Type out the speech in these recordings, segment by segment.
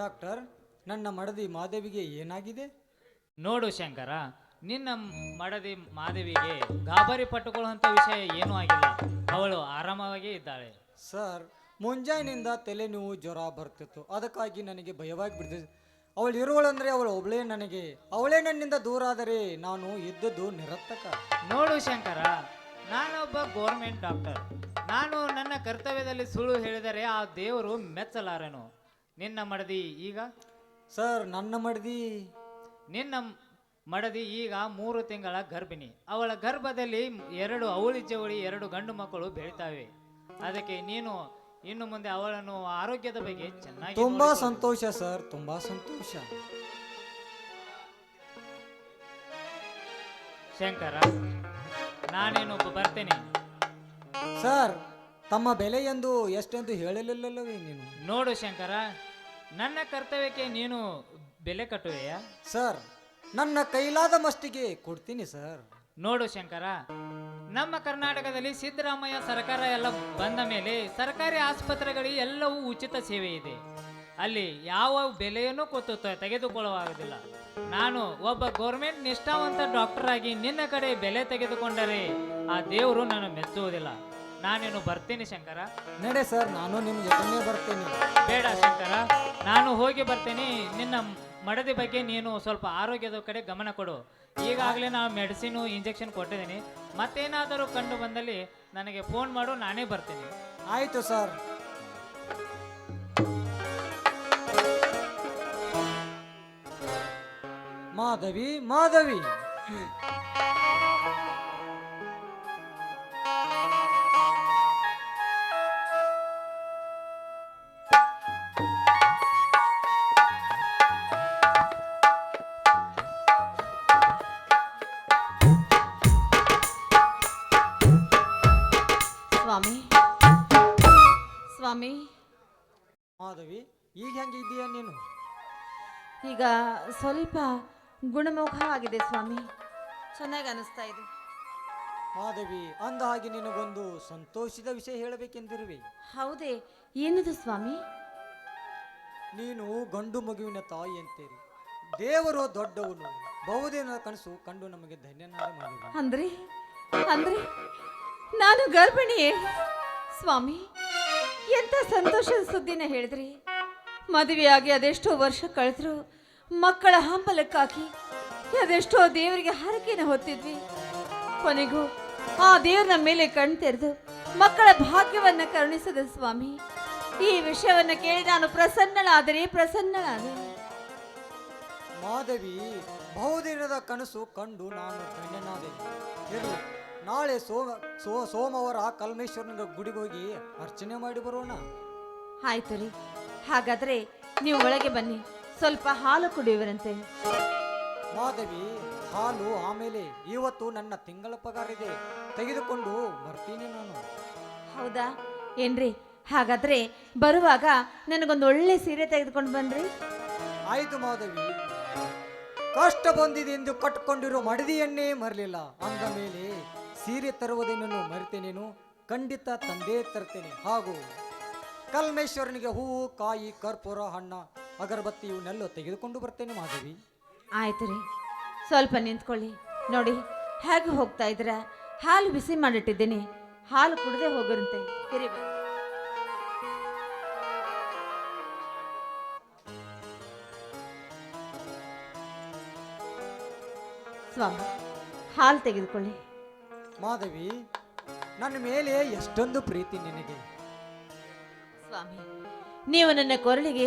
Doctor ನನ್ನ ಮಡದಿ ಮಾಧವಿಗೆ ಏನಾಗಿದೆ? ನೋಡು ಶಂಕರ ನಿನ್ನ ಮಡದಿ ಮಾಧವಿಗೆ ಗಾಬರಿ ಪಟ್ಟುಕೊಳ್ಳುವಂಥ ವಿಷಯ ಏನೂ ಆಗಿಲ್ಲ. ಅವಳು ಆರಾಮವಾಗಿ ಇದ್ದಾಳೆ. ಸರ್ ಮುಂಜಾನಿಂದ ತಲೆನೋವು ಜ್ವರ ಬರ್ತಿತ್ತು. ಅದಕ್ಕಾಗಿ ನನಗೆ ಭಯವಾಗಿ ಬಿಡ್ತಿದ್ದೆ. ಅವಳು ಇರುವಳಂದ್ರೆ ಅವಳು ಒಬ್ಳೇ ನನಗೆ. ಅವಳೇ ನನ್ನಿಂದ ದೂರ ಆದರೆ ನಾನು ಇದ್ದದ್ದು ನಿರರ್ಥಕ. ನೋಡು ಶಂಕರ ನಾನೊಬ್ಬ ಗೋರ್ಮೆಂಟ್ ಡಾಕ್ಟರ್ ನಾನು ನನ್ನ ಕರ್ತವ್ಯದಲ್ಲಿ ಸುಳ್ಳು ಹೇಳಿದರೆ ಆ ದೇವರು ಮೆಚ್ಚಲಾರನು. ನಿನ್ನ ಮಡದಿ ಈಗ? ಸರ್ ನನ್ನ ಮಡದಿ? ನಿನ್ನ ಮಡದಿ ಈಗ ಮೂರು ತಿಂಗಳ ಗರ್ಭಿಣಿ. ಅವಳ ಗರ್ಭದಲ್ಲಿ ಎರಡು ಅವಳಿ ಜವಳಿ ಎರಡು ಗಂಡು ಮಕ್ಕಳು ಬೆಳಿತಾವೆ. ಅದಕ್ಕೆ ನೀನು ಇನ್ನು ಮುಂದೆ ಅವಳನ್ನು ಆರೋಗ್ಯದ ಬಗ್ಗೆ ಚೆನ್ನಾಗಿ ತುಂಬಾ ನೋಡಿಕೊಳ್ಳು. ಸಂತೋಷ ಸರ್ ತುಂಬಾ ಸಂತೋಷ. ಶಂಕರ ನಾನೇನು ಬರ್ತೇನೆ? ಸರ್ ತಮ್ಮ ಬೆಲೆ ಎಂದು ಎಷ್ಟೆಂದು ಹೇಳಲಿಲ್ಲವೇ ನೀನು? ನೋಡು ಶಂಕರ ನನ್ನ ಕರ್ತವ್ಯಕ್ಕೆ ನೀನು ಬೆಲೆ ಕಟ್ಟುವೆಯಾ? ಸರ್ ನನ್ನ ಕೈಲಾದ ಮಸ್ತಿಗೆ ಕೊಡ್ತೀನಿ ಸರ್. ನೋಡು ಶಂಕರ ನಮ್ಮ ಕರ್ನಾಟಕದಲ್ಲಿ ಸಿದ್ದರಾಮಯ್ಯ ಸರ್ಕಾರ ಎಲ್ಲ ಬಂದ ಮೇಲೆ ಸರ್ಕಾರಿ ಆಸ್ಪತ್ರೆಗಳಿಗೆ ಎಲ್ಲವೂ ಉಚಿತ ಸೇವೆ ಇದೆ. ಅಲ್ಲಿ ಯಾವ ಬೆಲೆಯನ್ನು ಕೊಟ್ಟು ತ- ತೆಗೆದುಕೊಳ್ಳುವುದಿಲ್ಲ ನಾನು ಒಬ್ಬ ಗೌರ್ಮೆಂಟ್ ನಿಷ್ಠಾವಂತ ಡಾಕ್ಟರ್ ಆಗಿ ನಿನ್ನ ಕಡೆ ಬೆಲೆ ತೆಗೆದುಕೊಂಡರೆ ಆ ದೇವರು ನಾನು ಮೆಚ್ಚುವುದಿಲ್ಲ. ನಾನೇನು ಬರ್ತೀನಿ ಶಂಕರ? ನಡೆ ಸರ್ ನಾನು ನಿಮ್ಮ ಬರ್ತೀನಿ ಬರ್ತೇನೆ. ಬೇಡ ಶಂಕರ. ನಾನು ಹೋಗಿ ಬರ್ತೀನಿ. ನಿನ್ನ ಮಡದಿ ಬಗ್ಗೆ ನೀನು ಸ್ವಲ್ಪ ಆರೋಗ್ಯದ ಕಡೆ ಗಮನ ಕೊಡು. ಈಗಾಗಲೇ ನಾವು ಮೆಡಿಸಿನು, ಇಂಜೆಕ್ಷನ್ ಕೊಟ್ಟಿದ್ದೀನಿ. ಮತ್ತೇನಾದರೂ ಕಂಡು ಬಂದಲ್ಲಿ ನನಗೆ ಫೋನ್ ಮಾಡು, ನಾನೇ ಬರ್ತೀನಿ. ಆಯಿತು ಸರ್. ಮಾಧವಿ ಮಾಧವಿ. ಈಗ ಹೆಂಗಿದ್ದೀಯ ನೀನು? ಈಗ ಸ್ವಲ್ಪ ಗುಣಮುಖ ಆಗಿದೆ ಸ್ವಾಮಿ. ಚೆನ್ನಾಗಿ ಅನಿಸ್ತಾ ಇದೆ. ಮಾಧವಿ ಅಂದ ಹಾಗೆ ನಿನಗೊಂದು ಸಂತೋಷದ ವಿಷಯ ಹೇಳಬೇಕೆಂದಿರುವೆ. ಹೌದೇ ಏನದು ಸ್ವಾಮಿ? ನೀನು ಗಂಡು ಮಗುವಿನ ತಾಯಿ ಅಂತೀರಿ. ದೇವರು ದೊಡ್ಡವನು ಬಹುದೇನ ಕನಸು ಕಂಡು ನಮಗೆ ಧನ್ಯನಾದ ಮಾಧವಿ. ಅಂದ್ರೆ ಅಂದ್ರೆ ನಾನು ಗರ್ಭಿಣಿಯೇ? ಸ್ವಾಮಿ ಎಂತ ಸಂತೋಷದ ಸುದ್ದಿನ ಹೇಳಿದ್ರಿ? ಮದುವೆಯಾಗಿ ಅದೆಷ್ಟೋ ವರ್ಷ ಕಳೆದ್ರು ಮಕ್ಕಳ ಹಂಬಲಕ್ಕಾಗಿ ಅದೆಷ್ಟೋ ದೇವರಿಗೆ ಹರಕೆನ ಹೊತ್ತಿದ್ವಿ. ಕೊನೆಗೂ ಆ ದೇವರ ಮೇಲೆ ಕಣ್ ತೆರೆದು ಮಕ್ಕಳ ಭಾಗ್ಯವನ್ನ ಕರುಣಿಸಿದ ಸ್ವಾಮಿ ಈ ವಿಷಯವನ್ನ ಕೇಳಿ ನಾನು ಪ್ರಸನ್ನಳಾದರೆ ಪ್ರಸನ್ನಳಾದೆ. ಮಾಧವಿ ಬಹುದಿನದ ಕನಸು ಕಂಡು ನಾನು ಧನ್ಯನಾದೆ. ಇರಲಿ ನಾಳೆ ಸೋಮ ಸೋ ಸೋಮವಾರ ಕಲ್ಮೇಶ್ವರನ ಗುಡಿಗೋಗಿ ಅರ್ಚನೆ ಮಾಡಿ ಬರೋಣ. ಆಯ್ತು ರೀ. ಹಾಗಾದ್ರೆ ನೀವು ಒಳಗೆ ಬನ್ನಿ. ಸ್ವಲ್ಪ ಹಾಲು ಕುಡಿಯುವರಂತೆ. ಮಾಧವಿ ಹಾಲು ಆಮೇಲೆ ಇವತ್ತು ನನ್ನ ತಿಂಗಳ ಪಗಾರ ಇದೆ. ತೆಗೆದುಕೊಂಡು ಬರ್ತೀನಿ ನಾನು. ಹೌದಾ? ಏನ್ರಿ? ಹಾಗಾದ್ರೆ ಬರುವಾಗ ನನಗೊಂದು ಒಳ್ಳೆ ಸೀರೆ ತೆಗೆದುಕೊಂಡು ಬನ್ರಿ. ಆಯ್ತು ಮಾಧವಿ ಕಷ್ಟ ಬಂದಿದೆ ಎಂದು ಕಟ್ಕೊಂಡಿರೋ ಮಡದಿಯನ್ನೇ ಮರಲಿಲ್ಲ. ಅಂದ ಮೇಲೆ ಸೀರೆ ತರುವುದನ್ನು ಮರಿತೇನೇನು? ಖಂಡಿತ ತಂದೇ ತರ್ತೇನೆ. ಹಾಗೂ ಕಲ್ಮೇಶ್ವರನಿಗೆ ಹೂವು ಕಾಯಿ ಕರ್ಪೂರ ಹಣ್ಣ ಅಗರಬತ್ತಿ ಇವನ್ನೆಲ್ಲ ತೆಗೆದುಕೊಂಡು ಬರ್ತೇನೆ ಮಾಧವಿ ಆಯ್ತು ರೀ. ಸ್ವಲ್ಪ ನಿಂತ್ಕೊಳ್ಳಿ. ನೋಡಿ ಹೇಗೆ ಹೋಗ್ತಾ ಇದ್ರ ಹಾಲು ಬಿಸಿ ಮಾಡಿಟ್ಟಿದ್ದೀನಿ. ಹಾಲು ಕುಡದೆ ಹೋಗಿರಂತೆ. ತಿರಿ. ಸ್ವಾಮಿ ಹಾಲು ತೆಗೆದುಕೊಳ್ಳಿ. ಮಾಧವಿ ನನ್ನ ಮೇಲೆ ಎಷ್ಟೊಂದು ಪ್ರೀತಿ ನಿನಗೆ. ಸ್ವಾಮಿ, ನೀವು ನನ್ನ ಕೊರಳಿಗೆ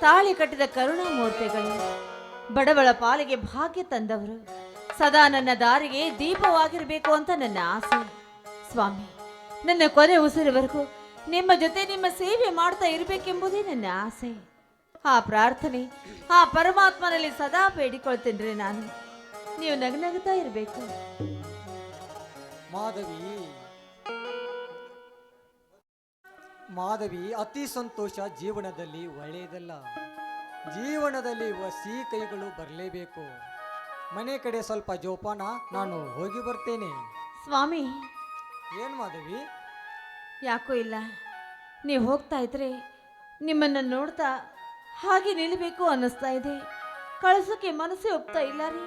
ತಾಳಿ ಕಟ್ಟಿದ ಕರುಣಾಮೂರ್ತಿಗಳು, ಬಡವಳ ಪಾಲಿಗೆ ಭಾಗ್ಯ ತಂದವರು, ಸದಾ ನನ್ನ ದಾರಿಗೆ ದೀಪವಾಗಿರಬೇಕು ಅಂತ ನನ್ನ ಆಸೆ. ಸ್ವಾಮಿ, ನನ್ನ ಕೊನೆ ಉಸಿರುವರೆಗೂ ನಿಮ್ಮ ಜೊತೆ ನಿಮ್ಮ ಸೇವೆ ಮಾಡ್ತಾ ಇರಬೇಕೆಂಬುದೇ ನನ್ನ ಆಸೆ. ಆ ಪ್ರಾರ್ಥನೆ, ಆ ಪರಮಾತ್ಮನಲ್ಲಿ ಸದಾ ಬೇಡಿಕೊಳ್ತೇನೆ ನಾನು. ನೀವು ನಗನಗುತ್ತಾ ಇರಬೇಕು. ಮಾಧವಿ ಮಾಧವಿ ಅತಿ ಸಂತೋಷ ಜೀವನದಲ್ಲಿ ಒಳ್ಳೆಯದಲ್ಲ. ಜೀವನದಲ್ಲಿ ವಸಿ ಕೈಗಳು ಬರಲೇಬೇಕು. ಮನೆ ಕಡೆ ಸ್ವಲ್ಪ ಜೋಪಾನ ನಾನು ಹೋಗಿ ಬರ್ತೇನೆ. ಸ್ವಾಮಿ. ಏನು ಮಾಧವಿ? ಯಾಕೋ ಇಲ್ಲ. ನೀವು ಹೋಗ್ತಾ ಇದ್ರೆ ನಿಮ್ಮನ್ನು ನೋಡ್ತಾ ಹಾಗೆ ನಿಲ್ಲಬೇಕು ಅನ್ನಿಸ್ತಾ ಇದೆ. ಕಳ್ಸೋಕೆ ಮನಸ್ಸೇ ಒಪ್ತಾ ಇಲ್ಲ ರೀ.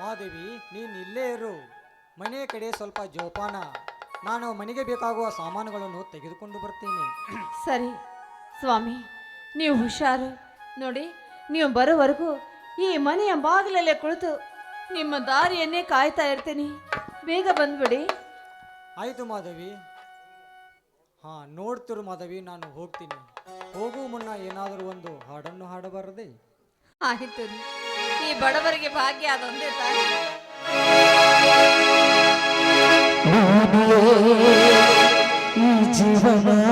ಮಾಧವಿ ನೀನು ಇಲ್ಲೇ ಇರು. ಮನೆ ಕಡೆ ಸ್ವಲ್ಪ ಜೋಪಾನ. ನಾನು ಮನೆಗೆ ಬೇಕಾಗುವ ಸಾಮಾನುಗಳನ್ನು ತೆಗೆದುಕೊಂಡು ಬರ್ತೀನಿ. ಸರಿ ಸ್ವಾಮಿ ನೀವು ಹುಷಾರು. ನೋಡಿ ನೀವು ಬರೋವರೆಗೂ ಈ ಮನೆಯ ಬಾಗಿಲಲ್ಲೇ ಕುಳಿತು ನಿಮ್ಮ ದಾರಿಯನ್ನೇ ಕಾಯ್ತಾ ಇರ್ತೀನಿ. ಬೇಗ ಬಂದ್ಬಿಡಿ. ಆಯಿತು ಮಾಧವಿ. ಹಾ ನೋಡ್ತಿರು ಮಾಧವಿ ನಾನು ಹೋಗ್ತೀನಿ. ಹೋಗುವ ಮುನ್ನ ಏನಾದರೂ ಒಂದು ಹಾಡನ್ನು ಹಾಡಬಾರದೆ? ಆಯ್ತು ಈ ಬಡವರಿಗೆ ಭಾಗ್ಯ ಅದೊಂದೇ ತಾನೆ জীবনা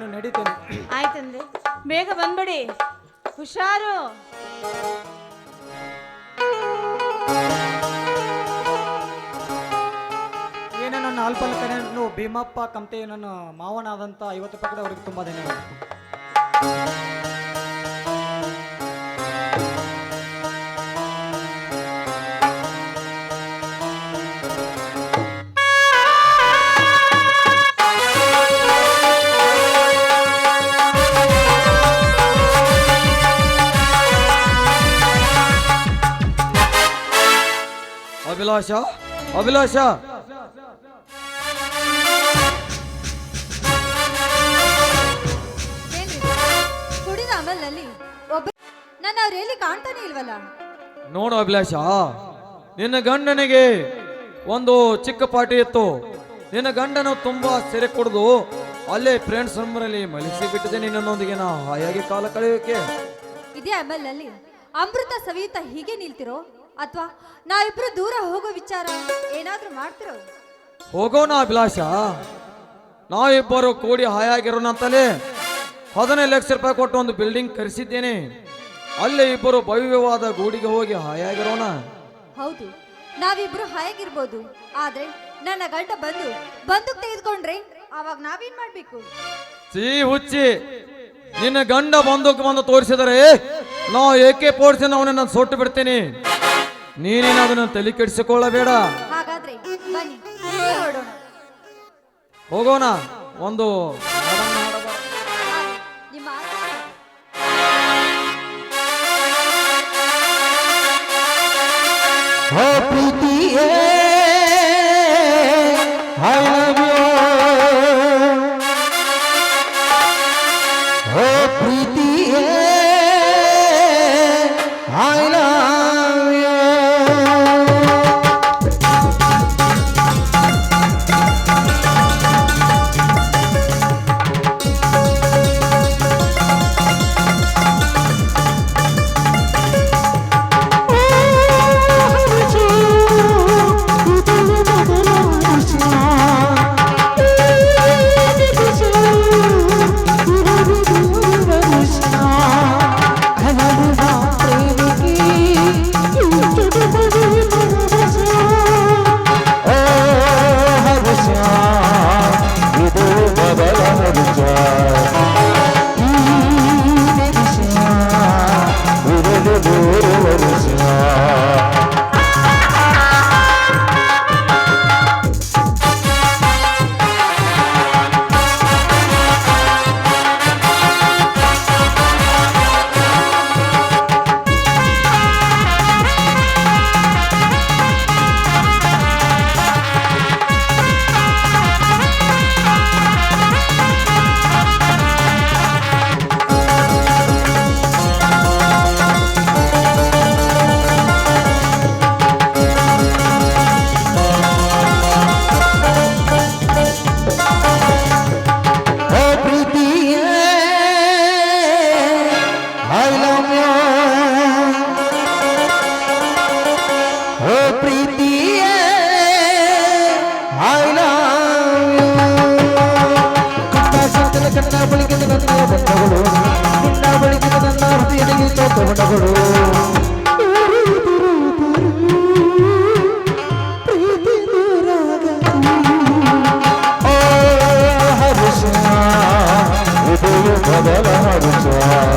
ನಾನು ನಡೀತೇನೆ. ಆಯ್ತಂದ್ರೆ ಬೇಗ ಬಂದ್ಬಿಡಿ. ಹುಷಾರು. ಏನೇ ನನ್ನ ಭೀಮಪ್ಪ ಕಂತೆ ನನ್ನ ಮಾವನಾದಂಥ ಐವತ್ತು ರೂಪಾಯಿ ಅವ್ರಿಗೆ ತುಂಬ ಧನ್ಯವಾದ ಅಭಿಲಾಷ? ಅಭಿಲಾಷ? ಕುಡಿದ ಒಬ್ಬ ನನ್ನ ಅವ್ರು ಎಲ್ಲಿ ಕಾಣ್ತಾನೆ ಇಲ್ವಲ್ಲ? ನೋಡು ಅಭಿಲಾಷ ನಿನ್ನ ಗಂಡನಿಗೆ ಒಂದು ಚಿಕ್ಕ ಪಾಟಿ ಇತ್ತು. ನಿನ್ನ ಗಂಡನು ತುಂಬಾ ಸೆರೆ ಕುಡಿದು ಅಲ್ಲೇ ಫ್ರೆಂಡ್ಸ್ ನಂಬರಲ್ಲಿ ಮಲಗಿಸಿ ಬಿಟ್ಟಿದೆ ನಿನ್ನೊಂದಿಗೆ. ನಾ ಹಾಯಾಗಿ ಕಾಲ ಕಳೆಯೋಕೆ. ಇದೇ ಅಮಲ್ನಲ್ಲಿ ಅಮೃತ ಸವಿಯುತ್ತಾ ಹೀಗೆ ನಿಲ್ತಿರೋ? ಅಥವಾ ನಾವಿಬ್ರು ದೂರ ಹೋಗೋ ವಿಚಾರ ಏನಾದ್ರೂ ಮಾಡ್ತಿರೋ? ಹೋಗೋಣ ಅಭಿಲಾಷ. ನಾವಿಬ್ಬರು ಕೂಡಿ ಹಾಯಾಗಿರೋಣ ಅಂತಲೇ ಹದಿನೈದು ಲಕ್ಷ ರೂಪಾಯಿ ಕೊಟ್ಟು ಒಂದು ಬಿಲ್ಡಿಂಗ್ ಕರೆಸಿದ್ದೇನೆ. ಅಲ್ಲಿ ಇಬ್ಬರು ಭವ್ಯವಾದ ಗೂಡಿಗೆ ಹೋಗಿ ಹಾಯಾಗಿರೋಣ. ಹೌದು ನಾವಿಬ್ರು ಹಾಯಾಗಿರ್ಬೋದು. ಆದ್ರೆ ನನ್ನ ಗಂಡ ಬಂದು ಬಂದು ತೆಗೆದುಕೊಂಡ್ರೆ ಅವಾಗ ನಾವೇನ್ ಮಾಡ್ಬೇಕು? ಸೀ ಹುಚ್ಚಿ ನಿನ್ನ ಗಂಡ ಬಂದೂಕು ಬಂದು ತೋರಿಸಿದರೆ ನಾವು ಏಕೆ ಪೋಡಿಸಿ ಅವನನ್ನ ಸುಟ್ಟು ಬಿಡ್ತೀನಿ. ನೀನೇನು ಅದನ್ನು ತಲೆ ಕೆಡಿಸಿಕೊಳ್ಳಬೇಡ. ಹಾಗಾದ್ರೆ ಬನ್ನಿ ಇಲ್ಲೇ ಹೊರಡೋಣ ಹೋಗೋಣ ಒಂದು ನಿಮ್ಮ ಪ್ರೀತಿಯೇ ಐ ಲವ್ ಯು Father,